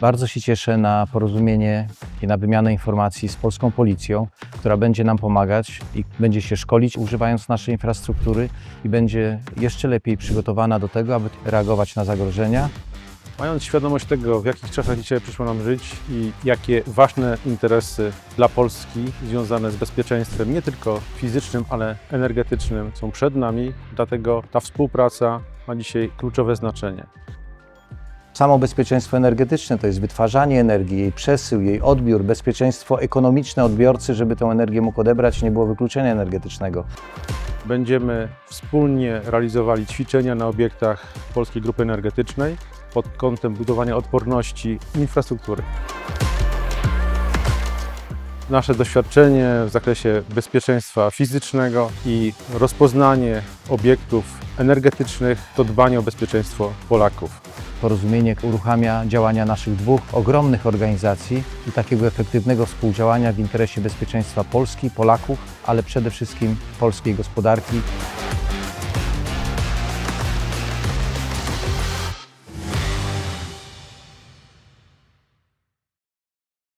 Bardzo się cieszę na porozumienie i na wymianę informacji z polską policją, która będzie nam pomagać i będzie się szkolić używając naszej infrastruktury i będzie jeszcze lepiej przygotowana do tego, aby reagować na zagrożenia. Mając świadomość tego, w jakich czasach dzisiaj przyszło nam żyć i jakie ważne interesy dla Polski związane z bezpieczeństwem, nie tylko fizycznym, ale energetycznym, są przed nami, dlatego ta współpraca ma dzisiaj kluczowe znaczenie. Samo bezpieczeństwo energetyczne to jest wytwarzanie energii, jej przesył, jej odbiór, bezpieczeństwo ekonomiczne odbiorcy, żeby tę energię mógł odebrać, nie było wykluczenia energetycznego. Będziemy wspólnie realizowali ćwiczenia na obiektach Polskiej Grupy Energetycznej pod kątem budowania odporności infrastruktury. Nasze doświadczenie w zakresie bezpieczeństwa fizycznego i rozpoznanie obiektów energetycznych to dbanie o bezpieczeństwo Polaków. Porozumienie uruchamia działania naszych dwóch ogromnych organizacji i takiego efektywnego współdziałania w interesie bezpieczeństwa Polski, Polaków, ale przede wszystkim polskiej gospodarki